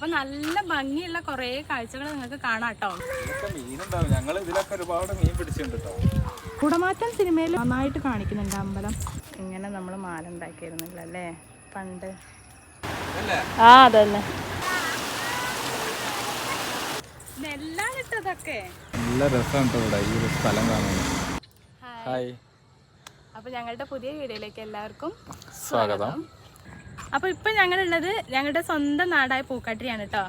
അപ്പൊ നല്ല ഭംഗിയുള്ള കുറേ കാഴ്ചകൾ നിങ്ങൾക്ക് കാണാം കേട്ടോ ഞങ്ങൾ ഇതിലൊക്കെ ഒരുപാട് മീൻ പിടിച്ചിട്ടുണ്ട് കുടമാറ്റം സിനിമയിൽ നന്നായിട്ട് കാണിക്കുന്നുണ്ട് അമ്പലം. ഇങ്ങനെ നമ്മൾ മാല ഉണ്ടാക്കിയിരുന്നില്ല അല്ലേ? പണ്ട്. ആ അതന്നെ. നെല്ലാണ് ഇട്ടതൊക്കെ നല്ല ഇവിടെ. ഈ ഒരു സ്ഥലം കാണാൻ. ഹായ്. അപ്പൊ ഞങ്ങളുടെ പുതിയ വീഡിയോയിലേക്ക് എല്ലാവർക്കും സ്വാഗതം. അപ്പൊ ഇപ്പൊ ഞങ്ങളുള്ളത് ഞങ്ങളുടെ സ്വന്തം നാടായ പൂക്കാട്ടിരിയാണ് കേട്ടോ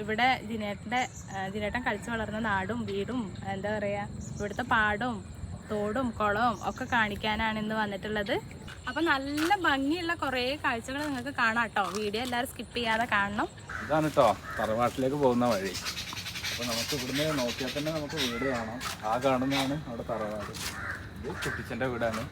ഇവിടെ ജിനേട്ടന്റെ ആ, ജിനേട്ടൻ കളിച്ചു വളർന്ന നാടും വീടും എന്താ പറയാ ഇവിടുത്തെ പാടും തോടും കുളവും ഒക്കെ കാണിക്കാനാണ് ഇന്ന് വന്നിട്ടുള്ളത്. അപ്പൊ നല്ല ഭംഗിയുള്ള കുറേ കാഴ്ചകൾ നിങ്ങൾക്ക് കാണാം കേട്ടോ വീഡിയോ എല്ലാരും സ്കിപ്പ് ചെയ്യാതെ കാണണം. ഇതാണ് കേട്ടോ തറവാട്ടിലേക്ക് പോകുന്ന വഴി. അപ്പോൾ നമുക്ക് ഇവിടുന്ന് നോക്കിയാൽ തന്നെ നമുക്ക് വീട് കാണാം. ആ കാണുന്നതാണ് അവിടെ തറവാട്. ഇത് കുട്ടിച്ചന്റെ വീടാണ്.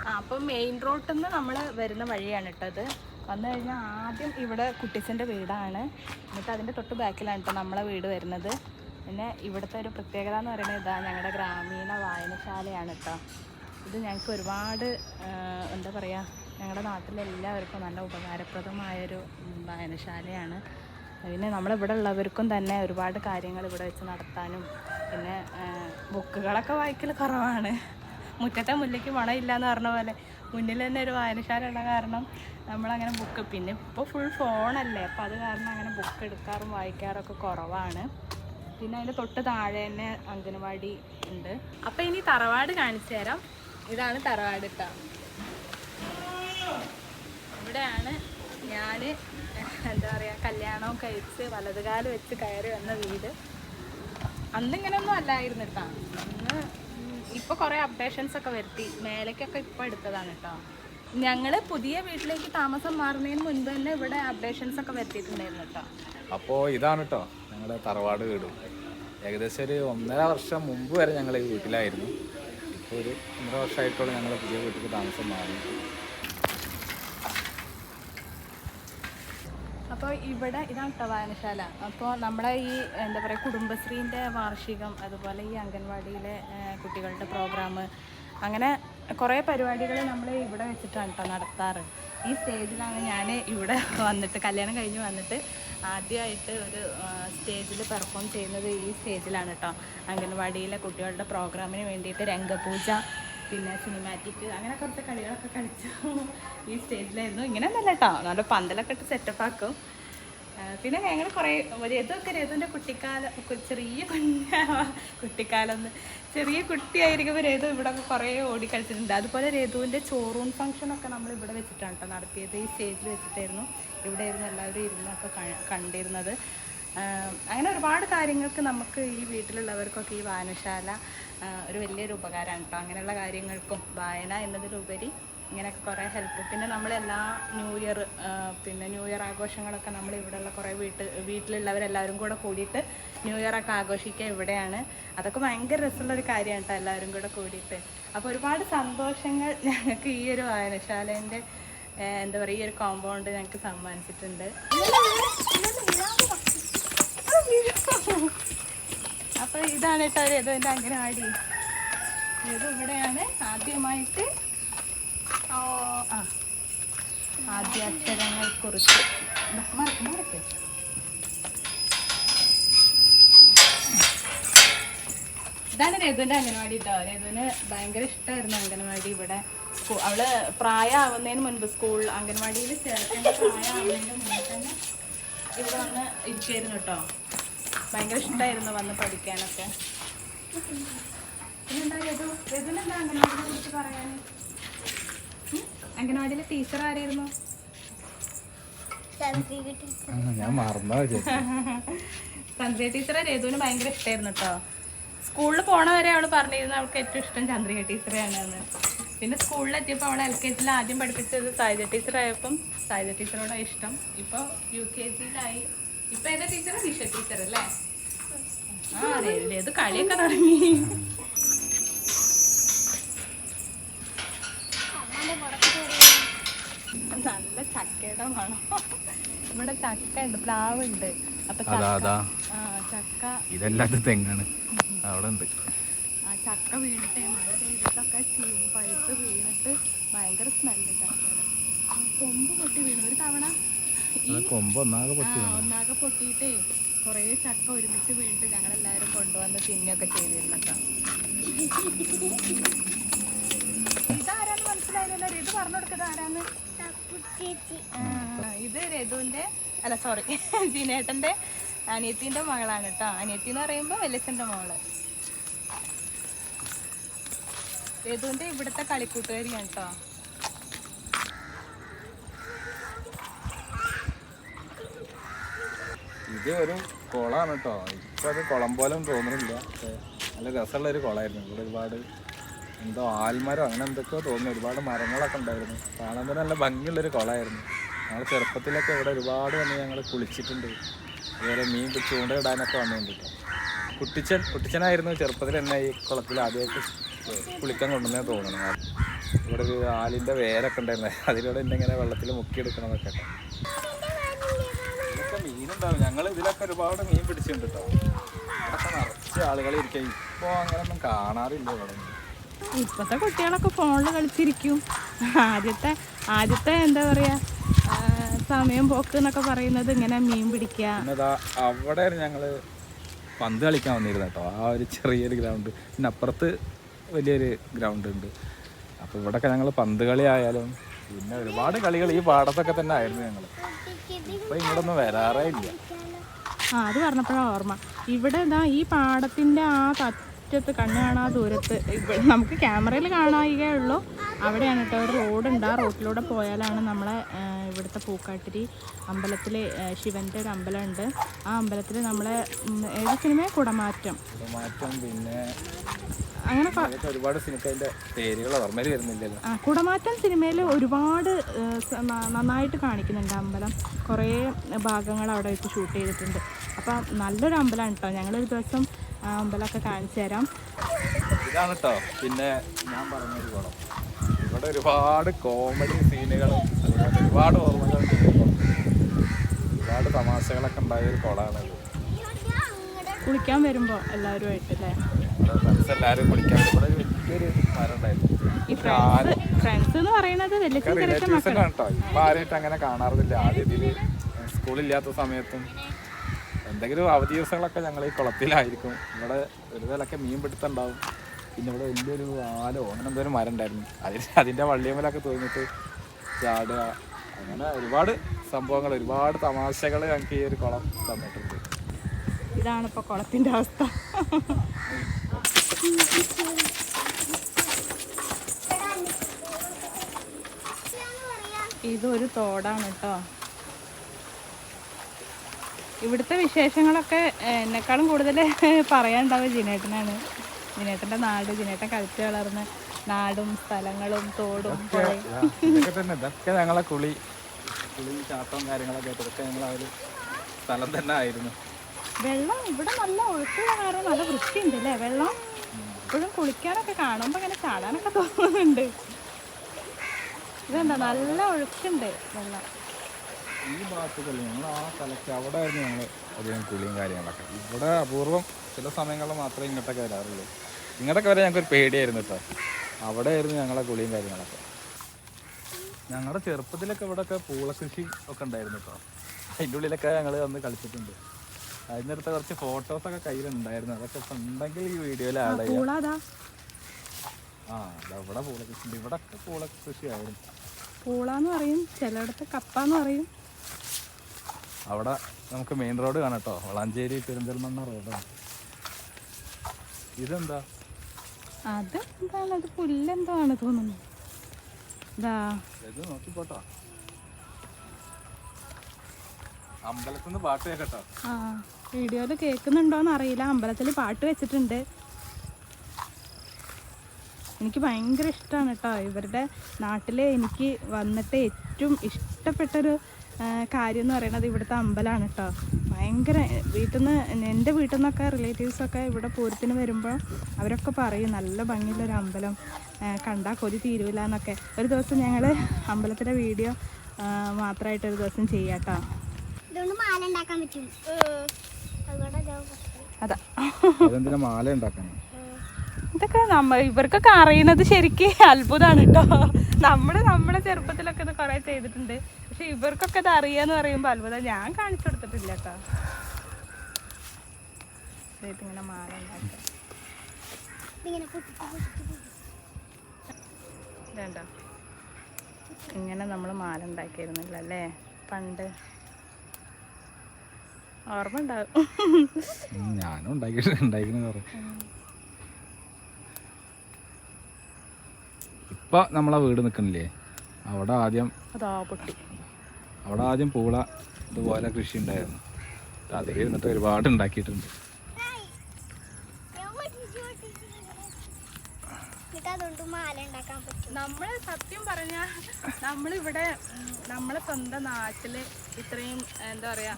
അപ്പൊ അപ്പോൾ മെയിൻ റോഡിൽ നിന്ന് നമ്മൾ വരുന്ന വഴിയാണ് കേട്ടത് വന്നു കഴിഞ്ഞാൽ ആദ്യം ഇവിടെ കുട്ടിച്ചന്റെ വീടാണ്. എന്നിട്ട് അതിന്റെ തൊട്ട് ബാക്കിലാണ് കേട്ടോ നമ്മളെ വീട് വരുന്നത്. പിന്നെ ഇവിടുത്തെ ഒരു പ്രത്യേകത എന്ന് പറയുന്നത് ഇതാണ് ഞങ്ങളുടെ ഗ്രാമീണ വായനശാലയാണ് കേട്ടോ ഇത് ഞങ്ങൾക്ക് ഒരുപാട് എന്താ പറയുക ഞങ്ങളുടെ നാട്ടിലെ എല്ലാവർക്കും നല്ല ഉപകാരപ്രദമായൊരു വായനശാലയാണ്. പിന്നെ നമ്മളിവിടെ ഉള്ളവർക്കും തന്നെ ഒരുപാട് കാര്യങ്ങൾ ഇവിടെ വെച്ച് നടത്താനും പിന്നെ ബുക്കുകളൊക്കെ വായിക്കൽ കുറവാണ്. മുറ്റത്തെ മുല്ലയ്ക്ക് മണമില്ല എന്ന് പറഞ്ഞ പോലെ മുന്നിൽ തന്നെ ഒരു വായനശാല ഉള്ള കാരണം നമ്മളങ്ങനെ ബുക്ക് പിന്നെ ഇപ്പോൾ ഫുൾ ഫോണല്ലേ അപ്പോൾ അത് കാരണം അങ്ങനെ ബുക്ക് എടുക്കാറും വായിക്കാറൊക്കെ കുറവാണ്. പിന്നെ അതിന്റെ തൊട്ട് താഴെ തന്നെ അംഗനവാടി ഉണ്ട്. അപ്പോൾ ഇനി തറവാട് കാണിച്ചു തരാം. ഇതാണ് തറവാട് കേട്ടോ ഇവിടെയാണ് ഞാൻ എന്താ പറയുക കല്യാണവും കഴിച്ച് വലതുകാലം വെച്ച് കയറി വന്ന വീട്. അന്നിങ്ങനെയൊന്നും അല്ലായിരുന്നു കേട്ടോ അന്ന് ഇപ്പോൾ കുറേ അപ്ഡേഷൻസ് ഒക്കെ വരുത്തി. മേലേക്കൊക്കെ ഇപ്പോൾ എടുത്തതാണ് കേട്ടോ ഞങ്ങൾ പുതിയ വീട്ടിലേക്ക് താമസം മാറുന്നതിന് മുൻപ് തന്നെ ഇവിടെ അപ്ഡേഷൻസ് ഒക്കെ വരുത്തിയിട്ടുണ്ടായിരുന്നു കേട്ടോ അപ്പോൾ ഇതാണ് കേട്ടോ ഞങ്ങളുടെ തറവാട് വീട്. ഏകദേശം ഒരു ഒന്നര വർഷം മുമ്പ് വരെ ഞങ്ങൾ ഈ വീട്ടിലായിരുന്നു. ഇപ്പോൾ ഒരു ഒന്നര വർഷമായിട്ടുള്ള ഞങ്ങൾ പുതിയ വീട്ടിൽ താമസം മാറി അപ്പോൾ ഇവിടെ ഇതാണ് കേട്ടോ വായനശാല അപ്പോൾ നമ്മുടെ ഈ എന്താ പറയുക കുടുംബശ്രീന്റെ വാർഷികം അതുപോലെ ഈ അംഗൻവാടിയിലെ കുട്ടികളുടെ പ്രോഗ്രാം അങ്ങനെ കുറേ പരിപാടികൾ നമ്മൾ ഇവിടെ വെച്ചിട്ടാണ് കേട്ടോ നടത്താറ്. ഈ സ്റ്റേജിലാണ് ഞാൻ ഇവിടെ വന്നിട്ട് കല്യാണം കഴിഞ്ഞ് വന്നിട്ട് ആദ്യമായിട്ട് ഒരു സ്റ്റേജിൽ പെർഫോം ചെയ്യുന്നത് ഈ സ്റ്റേജിലാണ് കേട്ടോ. അംഗൻവാടിയിലെ കുട്ടികളുടെ പ്രോഗ്രാമിന് വേണ്ടിയിട്ട് രംഗപൂജ പിന്നെ സിനിമാറ്റിക് അങ്ങനെ കുറച്ച് കളികളൊക്കെ കളിച്ചു. ഈ സ്റ്റേജിലായിരുന്നു ഇങ്ങനെ നല്ല കേട്ടോ നല്ല പന്തലൊക്കെ ഇട്ട് സെറ്റപ്പ് ആക്കും. പിന്നെ ഞങ്ങൾ കുറേ ഏതൊക്കെ രേതുവിന്റെ കുട്ടിക്കാലം ചെറിയ കുഞ്ഞ കുട്ടിക്കാലം. ചെറിയ കുട്ടിയായിരിക്കുമ്പോൾ രേതു ഇവിടെ കുറേ ഓടി കളിച്ചിട്ടുണ്ട്. അതുപോലെ രേതുവിന്റെ ചോറൂൺ ഫംഗ്ഷനൊക്കെ നമ്മൾ ഇവിടെ വെച്ചിട്ടാണ് കേട്ടോ നടത്തിയത്. ഈ സ്റ്റേജിൽ വെച്ചിട്ടായിരുന്നു. ഇവിടെ ആയിരുന്നു എല്ലാവരും ഇരുന്നൊക്കെ കണ്ടിരുന്നത്. അങ്ങനെ ഒരുപാട് കാര്യങ്ങൾക്ക് നമുക്ക് ഈ വീട്ടിലുള്ളവർക്കൊക്കെ ഈ വായനശാല ഒരു വലിയൊരു ഉപകാരമാണ് കേട്ടോ. അങ്ങനെയുള്ള കാര്യങ്ങൾക്കും വായന എന്നതിലുപരി ഇങ്ങനെയൊക്കെ കുറേ ഹെൽപ്പ്. പിന്നെ നമ്മളെല്ലാ ന്യൂ ഇയർ പിന്നെ ന്യൂ ഇയർ ആഘോഷങ്ങളൊക്കെ നമ്മൾ ഇവിടെയുള്ള കുറേ വീട്ട് വീട്ടിലുള്ളവരെല്ലാവരും കൂടെ കൂടിയിട്ട് ന്യൂ ഇയർ ഒക്കെ ആഘോഷിക്കുക ഇവിടെയാണ്. അതൊക്കെ ഭയങ്കര രസമുള്ളൊരു കാര്യമാണ് കേട്ടോ എല്ലാവരും കൂടെ കൂടിയിട്ട്. അപ്പോൾ ഒരുപാട് സന്തോഷങ്ങൾ ഞങ്ങൾക്ക് ഈ ഒരു വായനശാലേന്റെ എന്താ പറയുക ഈ ഒരു കോമ്പൗണ്ട് ഞങ്ങൾക്ക് സമ്മാനിച്ചിട്ടുണ്ട്. അപ്പൊ ഇതാണ് കേട്ടോ ഏതോ എന്റെ അംഗനവാടി. ഏതോ ഇവിടെയാണ് ആദ്യമായിട്ട് ആ ആദ്യ അക്ഷരങ്ങൾ കുറിച്ച് മറക്കേ ഇതാണ് രഘുവിന്റെ അംഗനവാടി കേട്ടോ. രഘുവിന് ഭയങ്കര ഇഷ്ടമായിരുന്നു അംഗനവാടി ഇവിടെ. അവൾ പ്രായമാവുന്നതിന് മുൻപ് സ്കൂൾ അംഗനവാടിയിൽ ചേർക്കേണ്ട പ്രായമാവുന്നതിന് മുൻപ് തന്നെ ഇവിടെ വന്ന് ഇരിക്കുമായിരുന്നു കേട്ടോ. ഭയങ്കര ഇഷ്ടമായിരുന്നു വന്ന് പഠിക്കാനൊക്കെ. അംഗനവാടിയിലെ ടീച്ചർ ആരായിരുന്നു? ഞാൻ മറന്നാ ചന്ദ്രിക ടീച്ചറെ രേതുവിന് ഭയങ്കര ഇഷ്ടമായിരുന്നു കേട്ടോ സ്കൂളിൽ പോണ വരെ അവൾ പറഞ്ഞിരുന്നു അവൾക്ക് ഏറ്റവും ഇഷ്ടം ചന്ദ്രിക ടീച്ചറെയാണെന്ന്. പിന്നെ സ്കൂളിലെത്തിയപ്പോൾ അവളെ എൽ കെ ജിയിൽ ആദ്യം പഠിപ്പിച്ചത് സായുധ ടീച്ചറായപ്പം സായുധ ടീച്ചറോടാണ് ഇഷ്ടം. ഇപ്പോൾ യു കെ ജിയിലായി. ഇപ്പം ഏതാ ടീച്ചർ നിഷ ടീച്ചർ അല്ലേ? ആ ഏത് കളിയൊക്കെ തുടങ്ങി. നല്ല ചക്കയുടെ മണം. ഇവിടെ ചക്ക ഉണ്ട് പ്ലാവ് ഉണ്ട് അപ്പൊ ചക്ക. അതാ. അതാ ആ ചക്ക. ഇതല്ലാത്ത തെങ്ങാണ്. അവിടെ ഉണ്ട് ആ ചക്ക വീണിട്ട് മഴ പെയ്തിട്ടൊക്കെ ചീ- പഴുത്ത് വീണിട്ട് ഭയങ്കര സ്മെല്ല് ചക്കയുടെ. കൊമ്പ് പൊട്ടി വീണു. ഒരു തവണ ഒന്നാകെ പൊട്ടിയിട്ടേ കുറേ ചക്ക ഒരുമിച്ച് വീണിട്ട് എല്ലാരും കൊണ്ടുവന്ന് തിന്നൊക്കെ ചെയ്തിരുന്നൊക്കെ ഇതാരാന്ന് മനസ്സിലായില്ലല്ലോ. ഇത് പറഞ്ഞു കൊടുക്കുന്നത് ആരാന്ന് ആ, ഇത് രഘുവിന്റെ അല്ല സോറി ജിനേട്ടന്റെ അനിയത്തിന്റെ മകളാണ് കേട്ടോ. അനിയത്തി എന്ന് പറയുമ്പോ വെല്ലച്ചന്റെ മോൾ. രഘുവിന്റെ ഇവിടുത്തെ കളിക്കൂട്ടുകാരിയാണ് കേട്ടോ. ഇത് ഒരു കുളമാണ് കേട്ടോ ഇപ്പം അത് കുളം പോലും തോന്നുന്നില്ല. നല്ല രസമുള്ള ഒരു കുളമായിരുന്നു ഇവിടെ ഒരുപാട് എന്തോ ആൽമരം അങ്ങനെ എന്തൊക്കെയോ തോന്നുന്നു. ഒരുപാട് മരങ്ങളൊക്കെ ഉണ്ടായിരുന്നു. കാണാൻ തന്നെ നല്ല ഭംഗിയുള്ളൊരു കുളമായിരുന്നു ഞങ്ങൾ ചെറുപ്പത്തിലൊക്കെ ഇവിടെ ഒരുപാട് വന്ന് ഞങ്ങൾ കുളിച്ചിട്ടുണ്ട്. അതുപോലെ മീൻ ചൂണ്ടയിടാനൊക്കെ വന്നിട്ടുണ്ട് കേട്ടോ കുട്ടിച്ചൻ കുട്ടിച്ചനായിരുന്നു. ചെറുപ്പത്തിൽ തന്നെ ഈ കുളത്തിൽ ആദ്യമായിട്ട് കുളിക്കാൻ കൊണ്ടുവന്നേ തോന്നുന്നു. ഇവിടെ ഒരു ആലിന്റെ വേരൊക്കെ ഉണ്ടായിരുന്നു. അതിലൂടെ ഇന്നിങ്ങനെ വെള്ളത്തിൽ മുക്കിയെടുക്കണമെന്നൊക്കെ കേട്ടോ മീനുണ്ടാവും ഞങ്ങൾ ഇതിലൊക്കെ ഒരുപാട് മീൻ പിടിച്ചിട്ടുണ്ട് കേട്ടോ ഇപ്പൊ നിറച്ച് ആളുകൾ ഇരിക്കുക ഇപ്പോൾ അങ്ങനെയൊന്നും കാണാറില്ല ഇവിടെ. ഇപ്പോഴത്തെ കുട്ടികളൊക്കെ ഫോണിൽ കളിച്ചിരിക്കും. ആദ്യത്തെ ആദ്യത്തെ എന്താ പറയാ സമയം പോക്ക് എന്നൊക്കെ പറയുന്നത് ഇങ്ങനെ മീൻ പിടിക്കുക അവിടെ ഞങ്ങൾ പന്ത് കളിക്കാൻ വന്നിരുന്നു കേട്ടോ ആ ഒരു ചെറിയൊരു ഗ്രൗണ്ട്. പിന്നെ അപ്പുറത്ത് വലിയൊരു ഗ്രൗണ്ട് ഉണ്ട്. അപ്പോൾ ഇവിടെയൊക്കെ ഞങ്ങൾ പന്ത് കളി ആയാലും പിന്നെ ഒരുപാട് കളികൾ ഈ പാടത്തൊക്കെ തന്നെ ആയിരുന്നു ഞങ്ങൾ ഇപ്പം ഇങ്ങോട്ടൊന്നും വരാറേ ഇല്ല ആ അത് പറഞ്ഞപ്പോഴാണ് ഓർമ്മ. ഇവിടെ ഇതാ ഈ പാടത്തിന്റെ ആ തറ്റത്ത് കണ്ണാണ് കാണാ ദൂരത്ത് നമുക്ക് ക്യാമറയിൽ കാണായികേ ഉള്ളൂ. അവിടെയാണ് കേട്ടോ ഒരു റോഡുണ്ട്. ആ റോഡിലൂടെ പോയാലാണ് നമ്മളെ ആ, ഇവിടുത്തെ പൂക്കാട്ടിരി അമ്പലത്തിൽ ശിവന്റെ ഒരു അമ്പലമുണ്ട്. ആ അമ്പലത്തിൽ നമ്മളെ ഏത് സിനിമ കുടമാറ്റം. കുടമാറ്റം പിന്നെ അങ്ങനെ ഒരുപാട് പേരുകൾ ഓർമ്മയിൽ വരുന്നില്ലല്ലോ. കുടമാറ്റം സിനിമയിൽ ഒരുപാട് നന്നായിട്ട് കാണിക്കുന്നുണ്ട് അമ്പലം. കുറേ ഭാഗങ്ങൾ അവിടെ വെച്ച് ഷൂട്ട് ചെയ്തിട്ടുണ്ട്. അപ്പം നല്ലൊരു അമ്പലമാണ് കേട്ടോ ഞങ്ങളൊരു ദിവസം ആ അമ്പലമൊക്കെ കാണിച്ചു തരാം. ഇതാണ് കേട്ടോ പിന്നെ ഞാൻ പറഞ്ഞൊരു കുളം ഇവിടെ ഒരുപാട് കോമഡി സീനുകളും ഒരുപാട് ഓർമ്മകൾ ഒരുപാട് തമാശകളൊക്കെ ഉണ്ടായ ഒരു കുളമാണത്. കുളിക്കാൻ വരുമ്പോൾ എല്ലാവരുമായിട്ട് അല്ലേ? ഫ്രണ്ട്സ് എല്ലാവരും കുളിക്കാൻ ഇവിടെ ഒരു വലിയൊരു മരം ഉണ്ടായിരുന്നു ഈ ഫ്രണ്ട്സ് ഫ്രണ്ട്സ് എന്ന് പറയുന്നത് വലിയ ചെറിയ റിലേറ്റീവ്സ് തന്നെ കേട്ടോ ഇപ്പൊ ആരായിട്ട് അങ്ങനെ കാണാറില്ല ആദ്യം ഇതിൽ സ്കൂളില്ലാത്ത സമയത്തും എന്തെങ്കിലും അവധി ദിവസങ്ങളൊക്കെ ഞങ്ങൾ ഈ കുളത്തിലായിരിക്കും. ഇവിടെ ഒരു തലൊക്കെ മീൻ പിടുത്തുണ്ടാവും പിന്നെ ഇവിടെ വലിയൊരു ആലോ അങ്ങനെ എന്തോ ഒരു മരം ഉണ്ടായിരുന്നു അതിന് അതിന്റെ വള്ളിയമ്മലൊക്കെ തോന്നിട്ട് ചാടുക. അങ്ങനെ ഒരുപാട് സംഭവങ്ങൾ ഒരുപാട് തമാശകൾ ഞങ്ങൾക്ക് ഈ ഒരു കുളം തന്നിട്ടുണ്ട്. ഇതാണ് ഇപ്പോൾ കുളത്തിന്റെ അവസ്ഥ. ഇതൊരു തോടാണ് കേട്ടോ. ഇവിടുത്തെ വിശേഷങ്ങളൊക്കെ എന്നെക്കാളും കൂടുതൽ പറയാനുണ്ടാവുക ജിനേട്ടനാണ്. ജിനേട്ടന്റെ നാട് ജിനേട്ടൻ കഴിച്ചു വളർന്ന് നാടും സ്ഥലങ്ങളും തോടും ഇതൊക്കെ ഞങ്ങളെ കുളി. കുളി ചാട്ടവും കാര്യങ്ങളൊക്കെ ഇതൊക്കെ ഞങ്ങൾ ആ ഒരു സ്ഥലം തന്നെ ആയിരുന്നു. വെള്ളം ഇവിടെ നല്ല ഒഴുക്കുള്ള കാരണം നല്ല വൃത്തിയുണ്ട് അല്ലേ? വെള്ളം ഇപ്പോഴും കുളിക്കാനൊക്കെ കാണുമ്പോൾ ഇങ്ങനെ ചാടാനൊക്കെ തോന്നുന്നുണ്ട്. ഇതെന്താ? നല്ല ഒഴുക്കുണ്ട് വെള്ളം. ഈ ഭാഗത്തല്ലേ ഞങ്ങൾ ആ സ്ഥലത്ത് അവിടെ ആയിരുന്നു ഞങ്ങൾ അധികം കുളിയും കാര്യങ്ങളൊക്കെ. ഇവിടെ അപൂർവം ചില സമയങ്ങളിൽ മാത്രമേ ഇങ്ങോട്ടൊക്കെ വരാറുള്ളൂ. ഇങ്ങോട്ടൊക്കെ വരാൻ ഞങ്ങൾക്ക് ഒരു പേടിയായിരുന്നു കേട്ടോ. അവിടെ ആയിരുന്നു ഞങ്ങളെ കുളിയും കാര്യങ്ങളൊക്കെ. ഞങ്ങളുടെ ചെറുപ്പത്തിലൊക്കെ ഇവിടെയൊക്കെ പൂളകൃഷി ഒക്കെ ഉണ്ടായിരുന്നു കേട്ടോ. അതിന്റെ ഉള്ളിലൊക്കെ ഞങ്ങൾ വന്ന് കളിച്ചിട്ടുണ്ട്. അതിനടുത്ത് കുറച്ച് ഫോട്ടോസ് ഒക്കെ കയ്യിലുണ്ടായിരുന്നു. അതൊക്കെ ഇപ്പം ഉണ്ടെങ്കിൽ ഈ വീഡിയോയിൽ ആഡ് ചെയ്യാം. ആ ദാ ഇവിടെ പൂളകൃഷി ഉണ്ട് ഇവിടെയൊക്കെ പൂളകൃഷി ആയിരുന്നു. പൂളാന്ന് പറയും ചിലയിടത്ത് കപ്പാന്ന് പറയും. അവിടെ നമുക്ക് മെയിൻ റോഡ് കാണാം കേട്ടോ വളാഞ്ചേരി പെരിന്തൽമണ്ണ റോഡാണ് ഇതെന്താ? അത് എന്താണ് അത് പുല്ലെന്തോ ആണ് തോന്നുന്നു. ഇതാ. ഇത് നോക്കിപ്പോട്ടോ അമ്പലത്തിൽ നിന്ന് പാട്ട് കേട്ടോ ആ. വീഡിയോയിൽ കേൾക്കുന്നുണ്ടോയെന്ന് അറിയില്ല. അമ്പലത്തിൽ പാട്ട് വെച്ചിട്ടുണ്ട്. എനിക്ക് ഭയങ്കര ഇഷ്ടമാണ് കേട്ടോ ഇവരുടെ നാട്ടിൽ എനിക്ക് വന്നിട്ട് ഏറ്റവും ഇഷ്ടപ്പെട്ടൊരു കാര്യം എന്ന് പറയുന്നത് ഇവിടുത്തെ അമ്പലമാണ് കേട്ടോ ഭയങ്കര വീട്ടിൽ നിന്ന് എന്റെ വീട്ടിൽ നിന്നൊക്കെ റിലേറ്റീവ്സൊക്കെ ഇവിടെ പൂരത്തിന് വരുമ്പോൾ അവരൊക്കെ പറയും നല്ല ഭംഗിയുള്ളൊരു അമ്പലം കണ്ടാൽ കൊതി തീരുവില്ല എന്നൊക്കെ ഒരു ദിവസം ഞങ്ങൾ അമ്പലത്തിലെ വീഡിയോ മാത്രമായിട്ട് ഒരു ദിവസം ചെയ്യാം കേട്ടോ ഇതുകൊണ്ട് മാല ഉണ്ടാക്കാൻ പറ്റും അതുകൊണ്ട് ഇതാ അതാ. മാല ഇതൊക്കെ നമ്മ ഇവർക്കൊക്കെ അറിയുന്നത് ശരിക്ക് അത്ഭുതമാണ് കേട്ടോ നമ്മൾ നമ്മുടെ ചെറുപ്പത്തിലൊക്കെ ഇത് കൊറേ ചെയ്തിട്ടുണ്ട്. പക്ഷെ ഇവർക്കൊക്കെ ഇത് അറിയാന്ന് പറയുമ്പോൾ അത്ഭുതം. ഞാൻ കാണിച്ചു കൊടുത്തിട്ടില്ല കേട്ടോ ഇങ്ങനെ മാല. ഇതുണ്ടോ? ഇങ്ങനെ നമ്മൾ മാല ഉണ്ടാക്കിയിരുന്നില്ല അല്ലേ പണ്ട് ഓർമ്മ ഉണ്ടാവും ഞാനും ഉണ്ടാക്കിയിട്ട് ഇപ്പൊ നമ്മളെ വീട് നിക്കണില്ലേ അവിടെ ആദ്യം അവിടെ ആദ്യം പൂള ഇതുപോലെ കൃഷി ഉണ്ടായിരുന്നു. അതിൽ ഇരുന്നിട്ട് ഒരുപാട് ഉണ്ടാക്കിയിട്ടുണ്ട്. നമ്മൾ സത്യം പറഞ്ഞ നമ്മളിവിടെ നമ്മളെ സ്വന്തം നാട്ടിൽ ഇത്രയും എന്താ പറയാ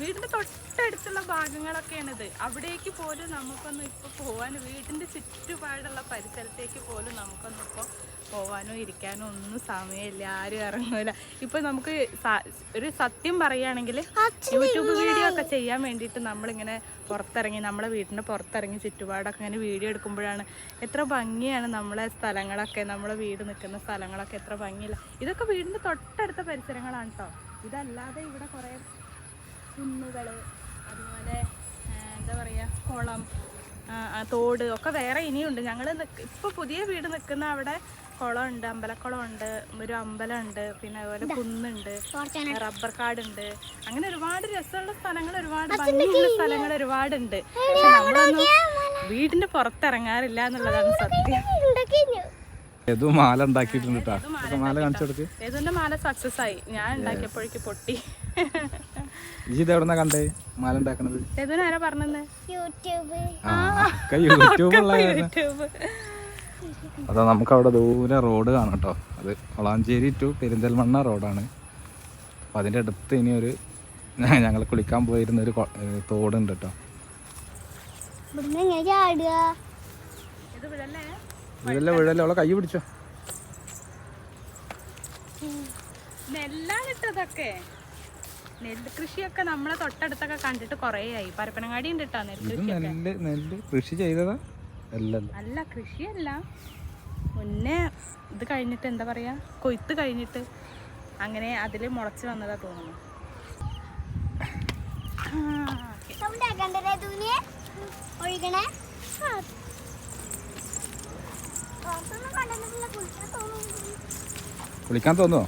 വീടിന്റെ തൊട്ടടുത്തുള്ള ഭാഗങ്ങളൊക്കെയാണിത്. അവിടേക്ക് പോലും നമുക്കൊന്നും ഇപ്പൊ പോവാനും വീടിന്റെ ചുറ്റുപാടുള്ള പരിസരത്തേക്ക് പോലും നമുക്കൊന്നും ഇപ്പോൾ പോവാനോ ഇരിക്കാനോ ഒന്നും സമയമില്ല ആരും ഇറങ്ങൂല. ഇപ്പൊ നമുക്ക് ഒരു സത്യം പറയുകയാണെങ്കിൽ യൂട്യൂബ് വീഡിയോ ഒക്കെ ചെയ്യാൻ വേണ്ടിയിട്ട് നമ്മളിങ്ങനെ പുറത്തിറങ്ങി നമ്മളെ വീടിന്റെ പുറത്തിറങ്ങി ചുറ്റുപാടൊക്കെ ഇങ്ങനെ വീഡിയോ എടുക്കുമ്പോഴാണ് എത്ര ഭംഗിയാണ് നമ്മളെ സ്ഥലങ്ങളൊക്കെ നമ്മളെ വീട് നിൽക്കുന്ന സ്ഥലങ്ങളൊക്കെ എത്ര ഭംഗിയില്ല. ഇതൊക്കെ വീടിന്റെ തൊട്ടടുത്ത പരിസരങ്ങളാണ് കേട്ടോ ഇതല്ലാതെ ഇവിടെ കുറേ കുന്നുകൾ അതുപോലെ എന്താ പറയുക കുളം തോട് ഒക്കെ വേറെ ഇനിയുണ്ട്. ഞങ്ങൾ ഇപ്പോൾ പുതിയ വീട് നിൽക്കുന്ന അവിടെ കുളമുണ്ട് അമ്പലക്കുളമുണ്ട് ഒരു അമ്പലമുണ്ട് പിന്നെ അതുപോലെ കുന്നുണ്ട് റബ്ബർ കാടുണ്ട്. അങ്ങനെ ഒരുപാട് രസമുള്ള സ്ഥലങ്ങൾ ഒരുപാട് ഭംഗിയുള്ള സ്ഥലങ്ങൾ ഒരുപാടുണ്ട്. നമ്മളൊന്നും വീടിന്റെ പുറത്തിറങ്ങാറില്ല എന്നുള്ളതാണ് സത്യം. ഏതോ മാല ഉണ്ടാക്കിയിട്ടുണ്ട് മാല കാണിച്ചു കൊടുക്ക് ഏതൊന്റെ മാല സക്സസ് ആയി. ഞാൻ ഉണ്ടാക്കിയപ്പോഴേക്ക് പൊട്ടി. ഇത് എവിടെന്നാ കണ്ടേ? മാല ഉണ്ടാക്കണത്. അതാ നമുക്ക് അവിടെ ദൂരെ റോഡ് കാണാം കേട്ടോ. അത് വളാഞ്ചേരി ടു പെരിന്തൽമണ്ണ റോഡാണ്. അപ്പം അതിന്റെ അടുത്ത് ഇനി ഒരു ഞങ്ങൾ കുളിക്കാൻ പോയിരുന്ന ഒരു തോട് ഉണ്ട് തോടുണ്ട് കേട്ടോ. വീഴല്ലേ? വീഴല്ലേ അവളെ കൈ പിടിച്ചോ. നെല്ലാണ് ഇട്ടതൊക്കെ. നെല്ല് കൃഷിയൊക്കെ നമ്മളെ തൊട്ടടുത്തൊക്കെ കണ്ടിട്ട് കുറേ ആയി. പരപ്പനങ്ങാടി ഉണ്ട് കേട്ടോ നെല്ല് കൃഷിയൊക്കെ. നെല്ല് നെല്ല് കൃഷി ചെയ്തതാ? അല്ലല്ല. അല്ല കൃഷിയല്ല. മുന്നേ ഇത് കഴിഞ്ഞിട്ട് എന്താ പറയാ? കൊയ്ത്ത് കഴിഞ്ഞിട്ട് അങ്ങനെ അതിൽ മുളച്ച് വന്നതാ തോന്നുന്നു. കുളിക്കാൻ ഓക്കേ. സൗണ്ട് ആക്കണ്ടേ തൂനിയെ ഒഴുകണേ ആ. പുറത്തൊന്നും കണ്ടിട്ടില്ല കുളിക്കാൻ തോന്നുന്നു കുളിക്കാൻ തോന്നുമോ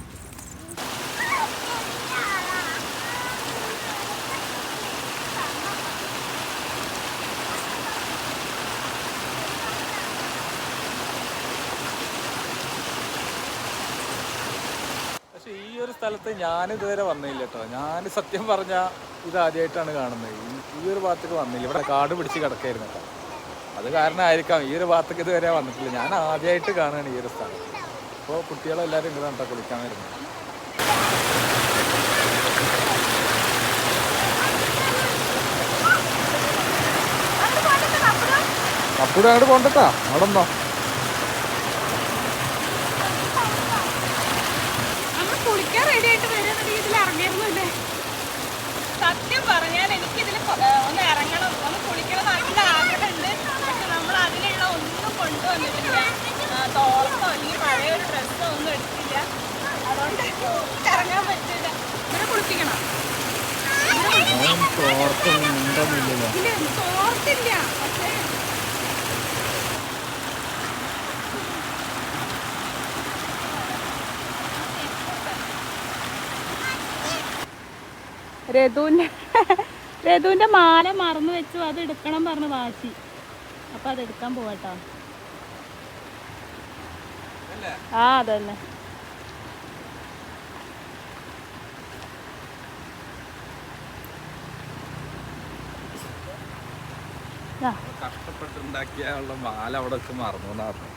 പക്ഷെ ഈ ഒരു സ്ഥലത്ത് ഞാൻ ഇതുവരെ വന്നില്ല കേട്ടോ ഞാൻ സത്യം പറഞ്ഞ ഇത് ആദ്യമായിട്ടാണ് കാണുന്നത്. ഈ- ഒരു ഭാഗത്തേക്ക് വന്നില്ല. ഇവിടെ കാട് പിടിച്ച് കിടക്കായിരുന്നു കേട്ടോ അത് കാരണമായിരിക്കാം. ഈ ഒരു ഭാഗത്തേക്ക് ഇതുവരെ വന്നിട്ടില്ല. ഞാൻ ആദ്യമായിട്ട് കാണുകയാണ് ഈ ഒരു സ്ഥലം. അപ്പോൾ കുട്ടികളെല്ലാവരും ഇങ്ങനെ കേട്ടോ കുളിക്കാൻ വരുന്നത്. അപ്പൂടെ അങ്ങോട്ട് പോണ്ടട്ടാ അവിടെ ഉണ്ടോ നമ്മൾ ആയിട്ട് വരുന്ന രീതിയിൽ ഇറങ്ങിയിരുന്നില്ലേ സത്യം പറഞ്ഞാൽ എനിക്ക് ഇതിൽ ഒന്ന് ഇറങ്ങണം ഒന്ന് കുളിക്കണം നല്ല ആഗ്രഹമുണ്ട്. പക്ഷെ നമ്മൾ അതിനുള്ള ഒന്നും കൊണ്ടുവന്നിട്ടില്ല. ആ, തോർത്തോ അല്ലെങ്കിൽ പഴയ ഒരു ഡ്രസ്സോ ഒന്നും എടുത്തില്ല. അതുകൊണ്ട് ഇറങ്ങാൻ പറ്റില്ല. ഇവരെ കുളിപ്പിക്കണം? തോർത്തില്ല. പക്ഷേ രഘുവിന്റെ രഘുവിന്റെ മാല മറന്നു വെച്ചു. അത് എടുക്കണം പറഞ്ഞു വാശി. അപ്പം അത് എടുക്കാൻ പോവാട്ടോ ആ അതന്നെ. കഷ്ടപ്പെട്ടുണ്ടാക്കിയ മാല അവിടെ വെച്ച് മറന്നു എന്നാ പറഞ്ഞു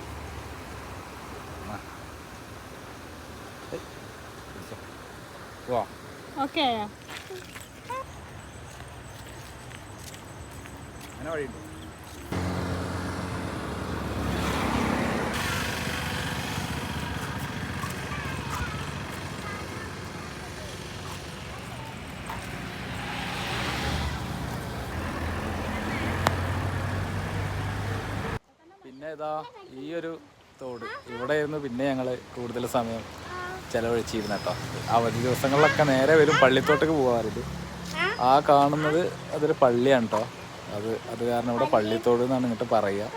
ഓക്കെ. അങ്ങനെ വഴിയുണ്ട്. പിന്നെ ഇതാ ഈ ഒരു തോട്. ഇവിടെയായിരുന്നു പിന്നെ ഞങ്ങൾ കൂടുതൽ സമയം ചിലവഴിച്ചിരുന്നു കേട്ടോ. അവധി ദിവസങ്ങളിലൊക്കെ നേരെ വരും. പള്ളിത്തോട്ടേക്ക് പോകാറുണ്ട് ആ കാണുന്നത് അതൊരു പള്ളിയാണ് കേട്ടോ. അത് അത് കാരണം ഇവിടെ പള്ളിത്തോട് എന്നാണ് ഇങ്ങോട്ട് പറയുക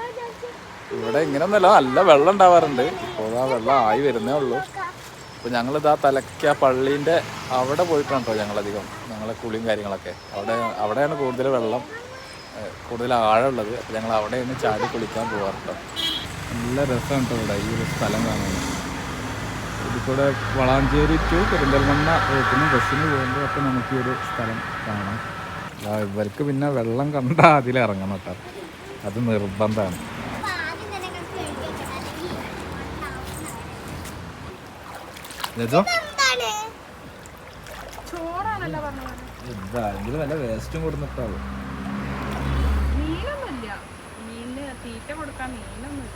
ഇവിടെ ഇങ്ങനെയൊന്നുമല്ല നല്ല വെള്ളം ഉണ്ടാവാറുണ്ട്. ഇപ്പോൾ ആ വെള്ളം ആയി വരുന്നേ ഉള്ളൂ. അപ്പോൾ ഞങ്ങളിത് ആ തലയ്ക്ക് ആ പള്ളീന്റെ അവിടെ പോയിട്ടാണ് കേട്ടോ ഞങ്ങളധികം ഞങ്ങളെ കുളിയും കാര്യങ്ങളൊക്കെ. അവിടെ അവിടെയാണ് കൂടുതൽ വെള്ളം കൂടുതൽ ആഴമുള്ളത്. അപ്പോൾ ഞങ്ങൾ അവിടെ നിന്ന് ചാടി കുളിക്കാൻ പോകാറുണ്ടോ നല്ല രസമാണ് ഇവിടെ ഈ ഒരു സ്ഥലം കാണുന്നത് ഇതിൽ കൂടെ വളാഞ്ചേരി ടു പെരിന്തൽമണ്ണ റൂട്ടിന് ബസ്സിന് പോകുമ്പോൾ ഒക്കെ നമുക്ക് ഈ ഒരു സ്ഥലം കാണാം. ഇവർക്ക് പിന്നെ വെള്ളം കണ്ട അതിൽ ഇറങ്ങണം കേട്ടോ. അത് നിർബന്ധമാണ്. ഇതാണെങ്കിലും വല്ല വേസ്റ്റും കൊടുത്തിട്ടാവും മീനൊന്നുമില്ല. മീനിന് തീറ്റ കൊടുക്കാൻ മീനൊന്നുമില്ല.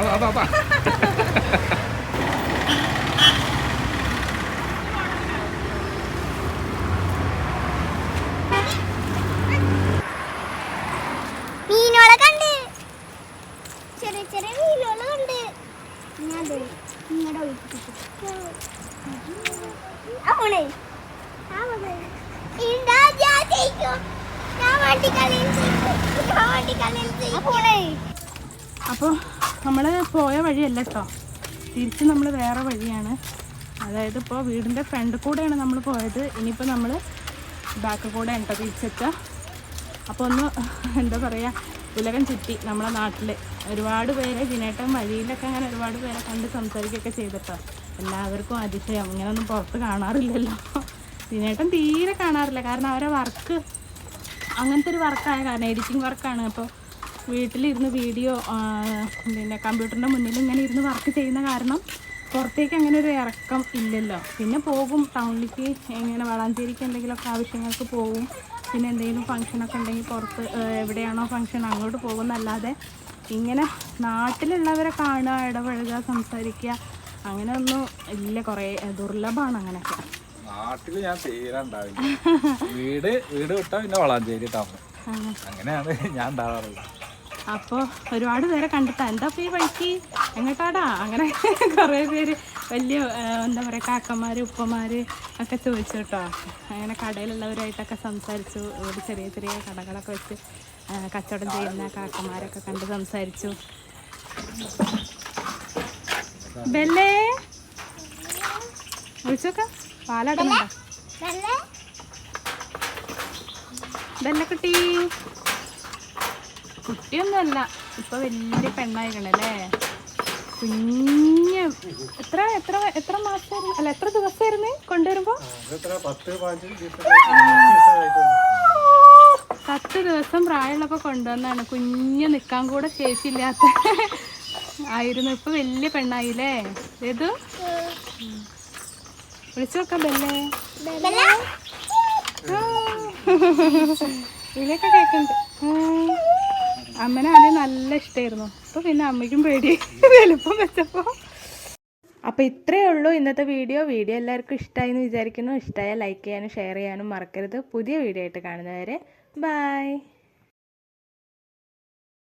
അതാ അതാ അതാ മീനുകളെ കണ്ട് ചെറിയ ചെറിയ മീനുകളെ കണ്ട് ഞാൻ ദേ ഇങ്ങടെ ഒഴിപ്പിച്ചു അവളെ അവളെ ഇണ്ടാ ഞാൻ ജയിക്കും ഞാൻ വണ്ടി കളിയും ജയിക്കും ഞാൻ വണ്ടി കളിയും ജയിക്കും അവളെ അപ്പോൾ നമ്മൾ പോയ വഴിയല്ല കേട്ടോ തിരിച്ച് നമ്മൾ വേറെ വഴിയാണ്. അതായത് ഇപ്പോൾ വീടിന്റെ ഫ്രണ്ട് കൂടെയാണ് നമ്മൾ പോയത്. ഇനിയിപ്പോൾ നമ്മൾ ബാക്ക് കൂടെ ഉണ്ടോ തിരിച്ചെത്തുക. അപ്പോൾ ഒന്ന് എന്താ പറയുക ഉലകം ചുറ്റി നമ്മളെ നാട്ടിൽ ഒരുപാട് പേരെ ജിനേട്ടൻ വഴിയിലൊക്കെ അങ്ങനെ ഒരുപാട് പേരെ കണ്ട് സംസാരിക്കുകയൊക്കെ ചെയ്തിട്ടോ. എല്ലാവർക്കും അതിശയം. ഇങ്ങനെയൊന്നും പുറത്ത് കാണാറില്ലല്ലോ. ജിനേട്ടൻ തീരെ കാണാറില്ല. കാരണം അവരെ വർക്ക് അങ്ങനത്തെ ഒരു വർക്കായ കാരണം എഡിറ്റിംഗ് വർക്കാണ് അപ്പോൾ വീട്ടിലിരുന്ന് വീഡിയോ പിന്നെ കമ്പ്യൂട്ടറിന്റെ മുന്നിൽ ഇങ്ങനെ ഇരുന്ന് വർക്ക് ചെയ്യുന്ന കാരണം പുറത്തേക്ക് അങ്ങനെ ഒരു ഇറക്കം ഇല്ലല്ലോ. പിന്നെ പോകും ടൗണിലേക്ക് ഇങ്ങനെ വളാഞ്ചേരിക്ക് എന്തെങ്കിലുമൊക്കെ ആവശ്യങ്ങൾക്ക് പോകും. പിന്നെ എന്തെങ്കിലും ഫംഗ്ഷനൊക്കെ ഉണ്ടെങ്കിൽ പുറത്ത് എവിടെയാണോ ഫംഗ്ഷൻ അങ്ങോട്ട് പോകുന്നല്ലാതെ ഇങ്ങനെ നാട്ടിലുള്ളവരെ കാണുക ഇടപഴകുക സംസാരിക്കുക അങ്ങനെ ഒന്നും ഇല്ല. കുറേ ദുർലഭമാണ് അങ്ങനെയൊക്കെ. നാട്ടിൽ ഞാൻ തീരണ്ടാവില്ല വീട് വീട് വിട്ടാ പിന്നെ വളാഞ്ചേരി ടൗൺ അങ്ങനെയാണ് ഞാൻ ഉണ്ടാവാറുള്ളത്. അപ്പോൾ ഒരുപാട് പേരെ കണ്ടിട്ടാ. എന്താ ഈ വഴിക്ക്? എങ്ങോട്ടാടാ അങ്ങനെ കുറേ പേര് വലിയ എന്താ പറയുക കാക്കന്മാര് ഉപ്പമാർ ഒക്കെ ചോദിച്ചു കേട്ടോ. അങ്ങനെ കടയിലുള്ളവരായിട്ടൊക്കെ സംസാരിച്ചു. ഒരു ചെറിയ ചെറിയ കടകളൊക്കെ വെച്ച് കച്ചവടം ചെയ്യുന്ന കാക്കന്മാരൊക്കെ കണ്ട് സംസാരിച്ചു. ബെല്ലേ? വിളിച്ചോക്കാം. പാലാടുന്നുണ്ടോ വെള്ളെ ബെല്ലക്കുട്ടി കുട്ടിയൊന്നുമല്ല ഇപ്പൊ വലിയ പെണ്ണായിക്കണല്ലേ? കുഞ്ഞ് എത്ര എത്ര എത്ര മാസമായിരുന്നു അല്ല എത്ര ദിവസമായിരുന്നു കൊണ്ടുവരുമ്പോ? പത്ത് ദിവസം പ്രായമുള്ളപ്പോ കൊണ്ടുവന്നാണ്. കുഞ്ഞ് നിക്കാൻ കൂടെ ശേഷിയില്ലാത്ത. ആയിരുന്നു ഇപ്പൊ വലിയ പെണ്ണായില്ലേ? ഏതു? വിളിച്ചു നോക്കാം ബെല്ലേ. ഇതിലൊക്കെ കേൾക്കുന്നുണ്ട് അമ്മനെ ആദ്യം നല്ല ഇഷ്ടമായിരുന്നു അപ്പൊ പിന്നെ അമ്മയ്ക്കും പേടി. വലുപ്പം വെച്ചപ്പോ. അപ്പൊ ഇത്രയേ ഉള്ളൂ ഇന്നത്തെ വീഡിയോ. വീഡിയോ എല്ലാവർക്കും ഇഷ്ടമായി എന്ന് വിചാരിക്കുന്നു. ഇഷ്ടമായ ലൈക്ക് ചെയ്യാനും ഷെയർ ചെയ്യാനും മറക്കരുത്. പുതിയ വീഡിയോ ആയിട്ട് കാണുന്നവരെ ബൈ